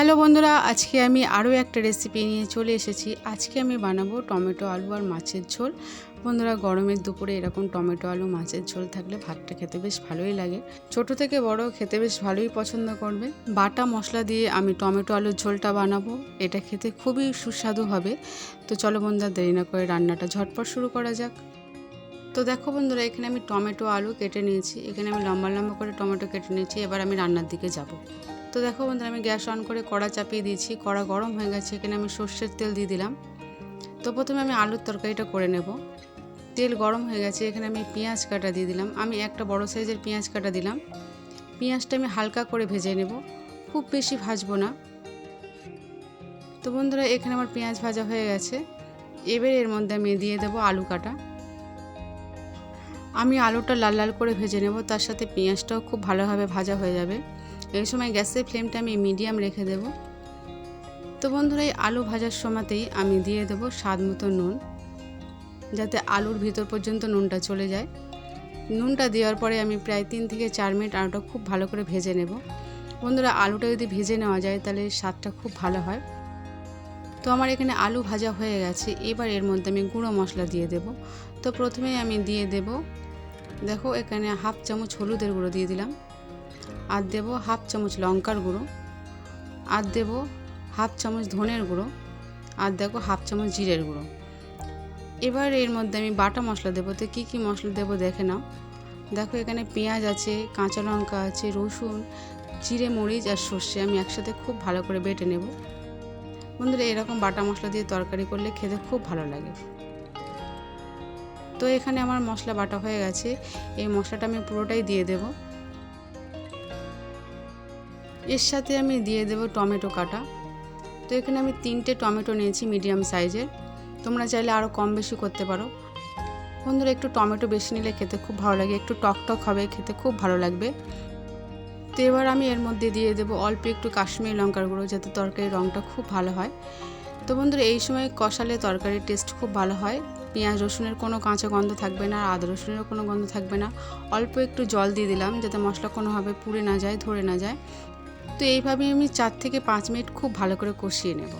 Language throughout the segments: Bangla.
হ্যালো বন্ধুরা, আজকে আমি আরও একটা রেসিপি নিয়ে চলে এসেছি। আজকে আমি বানাবো টমেটো আলু আর মাছের ঝোল। বন্ধুরা, গরমের দুপুরে এরকম টমেটো আলু, মাছের ঝোল থাকলে ভাতটা খেতে বেশ ভালোই লাগে। ছোট থেকে বড় খেতে বেশ ভালোই পছন্দ করবে। বাটা মশলা দিয়ে আমি টমেটো আলুর ঝোলটা বানাবো। এটা খেতে খুবই সুস্বাদু হবে। তো চলো বন্ধুরা, দেরি না করে রান্নাটা ঝটপট শুরু করা যাক। তো দেখো বন্ধুরা, এখানে আমি টমেটো আলু কেটে নিয়েছি। এখানে আমি লম্বা লম্বা করে টমেটো কেটে নিয়েছি। এবার আমি রান্নার দিকে যাব। তো দেখো বন্ধুরা, আমি গ্যাস অন করে কড়া চাপিয়ে দিয়েছি। কড়া গরম হয়ে গেছে, এখানে আমি সর্ষের তেল দিয়ে দিলাম। তো প্রথমে আমি আলুর তরকারিটা করে নেব। তেল গরম হয়ে গেছে, এখানে আমি পেঁয়াজ কাটা দিয়ে দিলাম। আমি একটা বড় সাইজের পেঁয়াজ কাটা দিলাম। পেঁয়াজটা আমি হালকা করে ভেজে নেব। খুব বেশি ভাজবো না। তো বন্ধুরা, এখানে আমার পেঁয়াজ ভাজা হয়ে গেছে। এবার এর মধ্যে আমি দিয়ে দেবো আলু কাটা। আমি আলুটা লাল লাল করে ভেজে নেব, তার সাথে পেঁয়াজটাও খুব ভালোভাবে ভাজা হয়ে যাবে। এই সময় গ্যাসের ফ্লেমটা আমি মিডিয়াম রেখে দেব। তো বন্ধুরা, এই আলু ভাজার সময়তেই আমি দিয়ে দেব স্বাদ মতো নুন, যাতে আলুর ভিতর পর্যন্ত নুনটা চলে যায়। নুনটা দেওয়ার পরে আমি প্রায় তিন থেকে চার মিনিট আলুটা খুব ভালো করে ভেজে নেব। বন্ধুরা, আলুটা যদি ভেজে নেওয়া যায়, তাহলে স্বাদটা খুব ভালো হয়। তো আমার এখানে আলু ভাজা হয়ে গেছে। এবার এর মধ্যে আমি গুঁড়ো মশলা দিয়ে দেব। তো প্রথমেই আমি দিয়ে দেব, দেখো এখানে হাফ চামচ হলুদের গুঁড়ো দিয়ে দিলাম। আর দেব হাফ চামচ লঙ্কার গুঁড়ো, আর দেব হাফ চামচ ধনের গুঁড়ো, আর দেখো হাফ চামচ জিরের গুঁড়ো। এবার এর মধ্যে আমি বাটা মশলা দেবো। তো কী কী মশলা দেবো দেখে নাও। দেখো এখানে পেঁয়াজ আছে, কাঁচা লঙ্কা আছে, রসুন, জিরে, মরিচ আর সর্ষে আমি একসাথে খুব ভালো করে বেটে নেব। বন্ধুরা, এরকম বাটা মশলা দিয়ে তরকারি করলে খেতে খুব ভালো লাগে। তো এখানে আমার মশলা বাটা হয়ে গেছে। এই মশলাটা আমি পুরোটাই দিয়ে দেবো। এর সাথে আমি দিয়ে দেবো টমেটো কাটা। তো এখানে আমি তিনটে টমেটো নিয়েছি মিডিয়াম সাইজের। তোমরা চাইলে আরও কম বেশি করতে পারো। বন্ধুরা, একটু টমেটো বেশি নিলে খেতে খুব ভালো লাগে। একটু টক টক হবে, খেতে খুব ভালো লাগবে। তো এবার আমি এর মধ্যে দিয়ে দেবো অল্প একটু কাশ্মীরি লঙ্কার গুঁড়ো, যাতে তরকারির রঙটা খুব ভালো হয়। তো বন্ধুরা, এই সময় কষালে তরকারির টেস্ট খুব ভালো হয়। পেঁয়াজ, রসুনের কোনো কাঁচা গন্ধ থাকবে না, আর আদা, রসুনেরও কোনো গন্ধ থাকবে না। অল্প একটু জল দিয়ে দিলাম, যাতে মশলা কোনোভাবে পুড়ে না যায়, ধরে না যায়। তো এইভাবে আমি চার থেকে পাঁচ মিনিট খুব ভালো করে কষিয়ে নেব।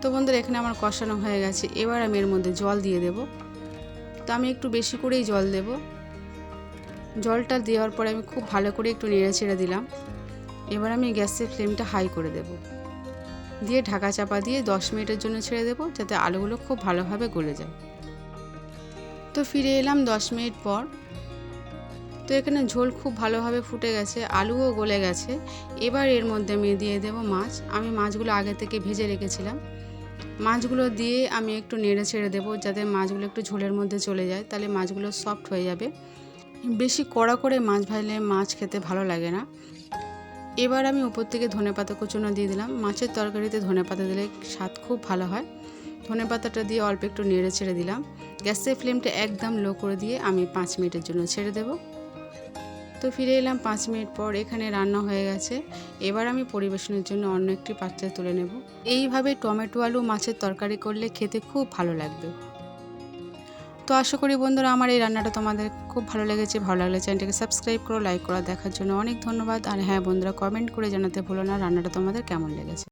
তো বন্ধুরা, এখানে আমার কষানো হয়ে গেছে। এবার আমি এর মধ্যে জল দিয়ে দেব। তো আমি একটু বেশি করেই জল দেব। জলটা দেওয়ার পরে আমি খুব ভালো করে একটু নেড়ে ছেড়ে দিলাম। এবার আমি গ্যাসের ফ্লেমটা হাই করে দেব। দিয়ে ঢাকা চাপা দিয়ে দশ মিনিটের জন্য ছেড়ে দেবো যাতে আলুগুলো খুব ভালোভাবে গলে যায়। তো ফিরে এলাম দশ মিনিট পর। তো এখানে ঝোল খুব ভালোভাবে ফুটে গেছে, আলুও গলে গেছে। এবার এর মধ্যে আমি দিয়ে দেব মাছ। আমি মাছগুলো আগে থেকে ভেজে রেখেছিলাম। মাছগুলো দিয়ে আমি একটু নেড়ে ছেড়ে দেবো যাতে মাছগুলো একটু ঝোলের মধ্যে চলে যায়, তাহলে মাছগুলো সফট হয়ে যাবে। বেশি কড়া করে মাছ ভাজলে মাছ খেতে ভালো লাগে না। এবার আমি উপর থেকে ধনে পাতা কুচুনো দিয়ে দিলাম। মাছের তরকারিতে ধনে পাতা দিলে স্বাদ খুব ভালো হয়। ধনে পাতাটা দিয়ে অল্প একটু নেড়ে ছেড়ে দিলাম। গ্যাসের ফ্লেমটা একদম লো করে দিয়ে আমি পাঁচ মিনিটের জন্য ছেড়ে দেবো। তো ফিরে এলাম পাঁচ মিনিট পর, এখানে রান্না হয়ে গেছে। এবার আমি পরিবেশনের জন্য অন্য একটি পাত্রে তুলে নেব। এইভাবে টমেটো আলু মাছের তরকারি করলে খেতে খুব ভালো লাগবে। তো আশা করি বন্ধুরা আমার এই রান্নাটা তোমাদের খুব ভালো লেগেছে। ভালো লাগলে চ্যানেলটাকে সাবস্ক্রাইব করো, লাইক করা দেখার জন্য অনেক ধন্যবাদ। আর হ্যাঁ বন্ধুরা কমেন্ট করে জানাতে ভুলো না রান্নাটা তোমাদের কেমন লেগেছে।